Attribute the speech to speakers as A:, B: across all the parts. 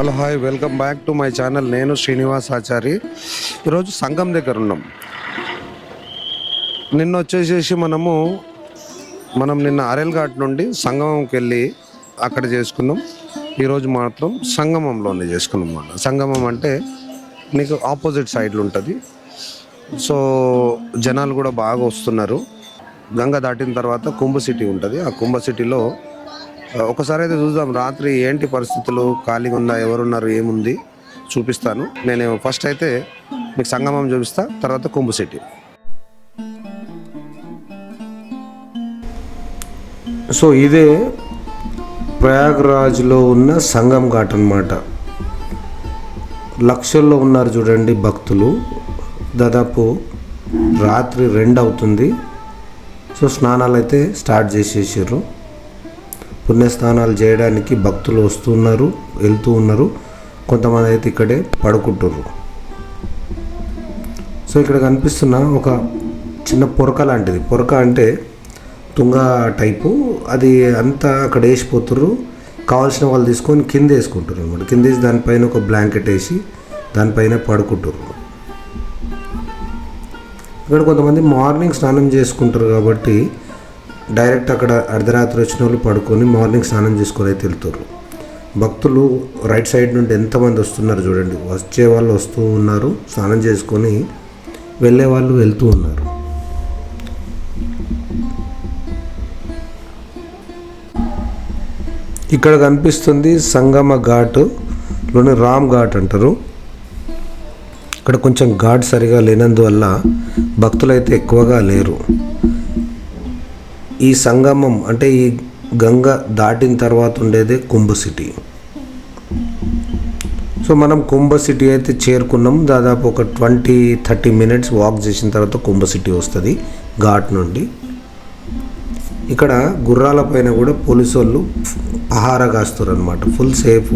A: Hello hi welcome back to my channel. నేను శ్రీనివాస్ ఆచారి. ఈరోజు సంఘం దగ్గర ఉన్నాం. నిన్న వచ్చేసేసి మనము మనం నిన్న అరెల్ ఘాట్ నుండి సంగమంకి వెళ్ళి అక్కడ చేసుకున్నాం. ఈరోజు మాత్రం సంగమంలోనే చేసుకున్నాం అన్నమాట. సంగమం అంటే నీకు ఆపోజిట్ సైడ్లో ఉంటుంది. సో జనాలు కూడా బాగా వస్తున్నారు. గంగ దాటిన తర్వాత కుంభ సిటీ ఉంటుంది. ఆ కుంభ సిటీలో ఒకసారి అయితే చూద్దాం. రాత్రి ఏంటి పరిస్థితులు? ఖాళీగా ఉందా ఎవరున్నారు ఏముంది? చూపిస్తాను. నేను ఫస్ట్ అయితే మీకు సంగమం చూపిస్తా తర్వాత కుంభశెట్టి సో ఇదే ప్రయాగ్రాజ్లో ఉన్న సంగం ఘాట్ అనమాట లక్షల్లో ఉన్నారు చూడండి భక్తులు. దాదాపు రాత్రి రెండు అవుతుంది. సో స్నానాలు అయితే స్టార్ట్ చేసేసారు. పుణ్యస్నానాలు చేయడానికి భక్తులు వస్తున్నారు వెళ్తూ ఉన్నారు. కొంతమంది అయితే ఇక్కడే పడుకుంటున్నారు సో ఇక్కడ కనిపిస్తున్న ఒక చిన్న పొరక లాంటిది. పొరక అంటే తుంగ టైపు. అది అంతా అక్కడ వేసిపోతుర్రు. కావాల్సిన వాళ్ళు తీసుకొని కింద వేసుకుంటారు అనమాట కింద వేసి దానిపైన ఒక బ్లాంకెట్ వేసి దానిపైన పడుకుంటారు ఇక్కడ కొంతమంది మార్నింగ్ స్నానం చేసుకుంటారు కాబట్టి డైరెక్ట్ అక్కడ అర్ధరాత్రి వచ్చిన వాళ్ళు పడుకొని మార్నింగ్ స్నానం చేసుకొని అయితే వెళ్తారు భక్తులు రైట్ సైడ్ నుండి ఎంతమంది వస్తున్నారు చూడండి. వచ్చే వాళ్ళు వస్తూ ఉన్నారు స్నానం చేసుకొని వెళ్ళే వాళ్ళు వెళ్తూ ఉన్నారు. ఇక్కడ కనిపిస్తుంది సంగమ ఘాట్లోని రామ్ ఘాట్ అంటారు. ఇక్కడ కొంచెం ఘాట్ సరిగా లేనందువల్ల భక్తులైతే ఎక్కువగా లేరు. ఈ సంగమం అంటే ఈ గంగ దాటిన తర్వాత ఉండేదే కుంభ సిటీ. సో మనం కుంభ సిటీ అయితే చేరుకున్నాం. దాదాపు ఒక ట్వంటీ థర్టీ మినిట్స్ వాక్ చేసిన తర్వాత కుంభ సిటీ వస్తుంది ఘాట్ నుండి. ఇక్కడ గుర్రాల పైన కూడా పోలీసు వాళ్ళు పహారా కాస్తారు అనమాట ఫుల్ సేఫ్.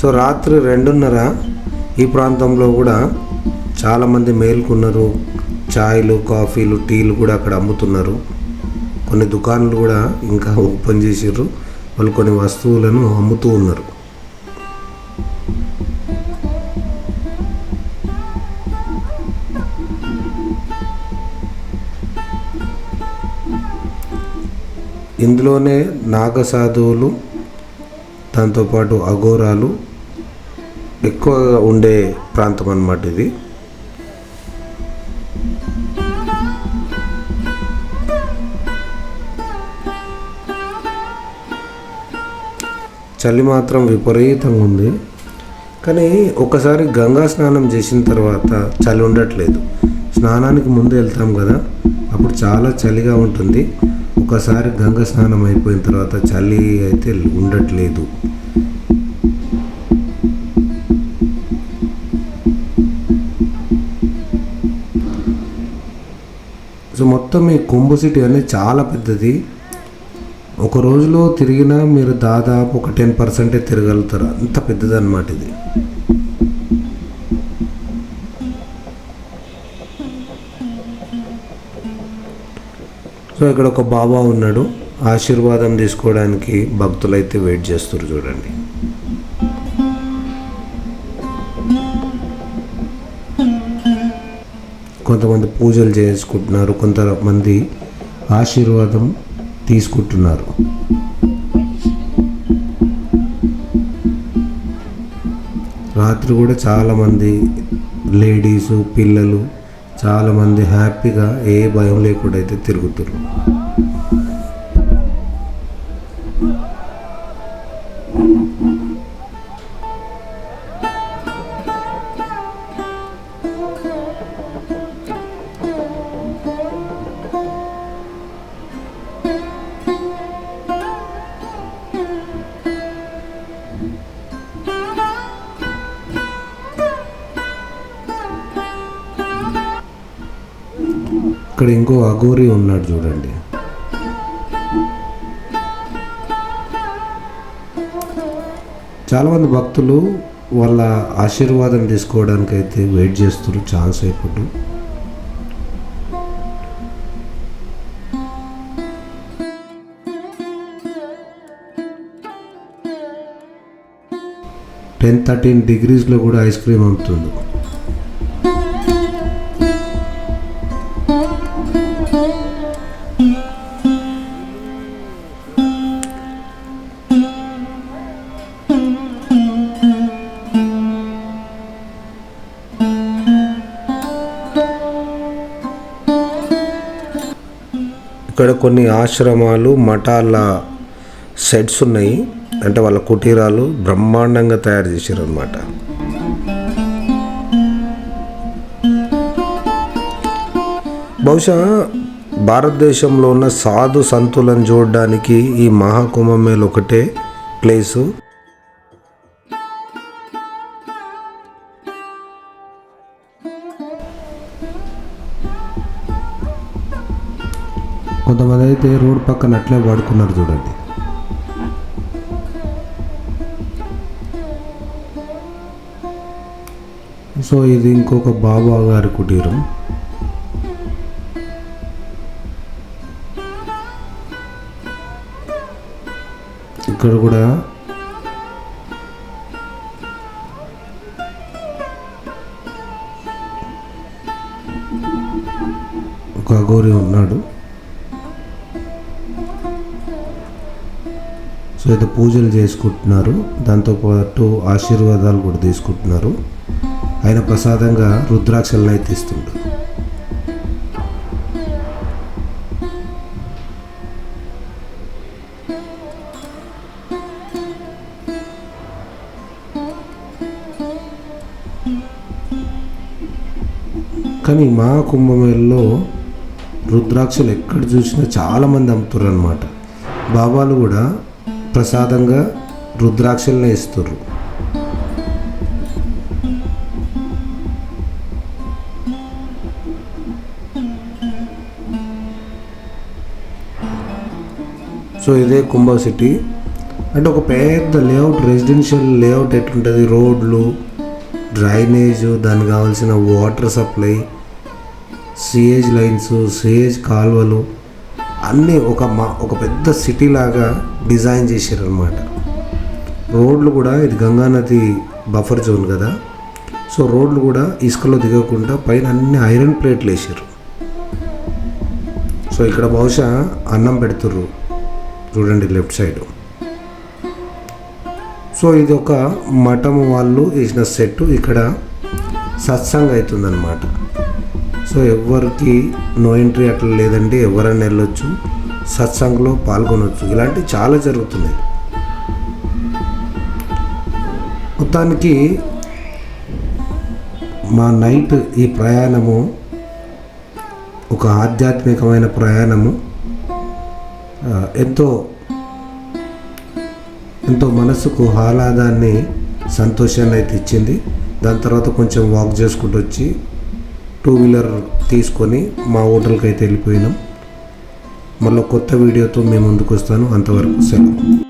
A: సో రాత్రి రెండున్నర ఈ ప్రాంతంలో కూడా చాలామంది మేల్కొన్నారు. ఛాయ్లు కాఫీలు టీలు కూడా అక్కడ అమ్ముతున్నారు. కొన్ని దుకాణాలు కూడా ఇంకా ఓపెన్ చేసారు వాళ్ళు కొన్ని వస్తువులను అమ్ముతూ ఉన్నారు. ఇందులోనే నాగసాధువులు దాంతోపాటు అఘోరాలు ఎక్కువగా ఉండే ప్రాంతం అన్నమాట ఇది. చలి మాత్రం విపరీతంగా ఉంది. కానీ ఒకసారి గంగా స్నానం చేసిన తర్వాత చలి ఉండట్లేదు. స్నానానికి ముందు వెళ్తాం కదా అప్పుడు చాలా చలిగా ఉంటుంది. ఒకసారి గంగా స్నానం అయిపోయిన తర్వాత చలి అయితే ఉండట్లేదు. సో మొత్తం ఈ కుంభ సిటీ అనేది చాలా పెద్దది. ఒక రోజులో తిరిగినా మీరు దాదాపు ఒక టెన్ పర్సెంటే తిరగలుగుతారు. అంత పెద్దది అనమాట ఇది. సో ఇక్కడ ఒక బాబా ఉన్నాడు. ఆశీర్వాదం తీసుకోవడానికి భక్తులైతే వెయిట్ చేస్తారు చూడండి. కొంతమంది పూజలు చేసుకుంటున్నారు. కొంతమంది ఆశీర్వాదం తీసుకుంటున్నారు. రాత్రి కూడా చాలామంది లేడీసు పిల్లలు చాలామంది హ్యాపీగా ఏ భయం లేకుండా అయితే తిరుగుతున్నారు. ఇక్కడ ఇంకో అఘోరి ఉన్నాడు చూడండి. చాలామంది భక్తులు వాళ్ళ ఆశీర్వాదం తీసుకోవడానికి అయితే వెయిట్ చేస్తారు ఛాన్స్ అయిపోతు టెన్ థర్టీన్ డిగ్రీస్లో కూడా ఐస్ క్రీమ్ అమ్ముతుంది ఇక్కడ కొన్ని ఆశ్రమాలు మఠాల సెట్స్ ఉన్నాయి. అంటే వాళ్ళ కుటీరాలు బ్రహ్మాండంగా తయారు చేశారు అనమాట బహుశా భారతదేశంలో ఉన్న సాధు సంతులను చూడడానికి ఈ మహాకుంభమేళ ఒకటే ప్లేసు. కొంతమంది అయితే రోడ్ పక్కన అట్లే పడుకున్నారు చూడండి. సో ఇది ఇంకొక బాబా గారి కుటీరం. ఇక్కడ కూడా ఒక అఘోరి ఉన్నాడు. సో అయితే పూజలు చేసుకుంటున్నారు. దాంతోపాటు ఆశీర్వాదాలు కూడా తీసుకుంటున్నారు. ఆయన ప్రసాదంగా రుద్రాక్షలను అయితే ఇస్తుంటారు. కానీ మా కుంభమేళలో రుద్రాక్షలు ఎక్కడ చూసినా చాలామంది అమ్ముతారు అనమాట బాబాలు కూడా ప్రసాదంగా రుద్రాక్షలనే ఇస్తుర్రు సో ఇదే కుంభ సిటీ. అంటే ఒక పెద్ద లేఅవుట్ రెసిడెన్షియల్ లేఅవుట్ ఎట్లుంటుంది? రోడ్లు డ్రైనేజ్ దానికి కావాల్సిన water supply sewage lines sewage కాలువలు. అన్నీ ఒక మా ఒక పెద్ద సిటీ లాగా డిజైన్ చేశారనమాట రోడ్లు కూడా ఇది గంగానది బఫర్ జోన్ కదా. సో రోడ్లు కూడా ఇసుకలో దిగకుండా పైన అన్ని ఐరన్ ప్లేట్లు వేసారు సో ఇక్కడ బహుశా అన్నం పెడుతుర్రు. చూడండి లెఫ్ట్ సైడ్ సో ఇది ఒక మఠం వాళ్ళు వేసిన సెట్ ఇక్కడ సత్సంగ్ అవుతుందన్నమాట. సో ఎవరికి నో ఎంట్రీ అట్లా లేదండి ఎవరైనా వెళ్ళొచ్చు సత్సంగ్లో పాల్గొనవచ్చు ఇలాంటివి చాలా జరుగుతున్నాయి. మొత్తానికి మా నైట్ ఈ ప్రయాణము ఒక ఆధ్యాత్మికమైన ప్రయాణము. ఎంతో ఎంతో మనసుకు ఆహ్లాదాన్ని సంతోషాన్ని అయితే ఇచ్చింది. దాని తర్వాత కొంచెం వాక్ చేసుకుంటూ వచ్చి టూ వీలర్ తీసుకొని మా హోటల్కి అయితే వెళ్ళిపోయినాం. మళ్ళీ కొత్త వీడియోతో మేము ముందుకు వస్తాను అంతవరకు సెలవు.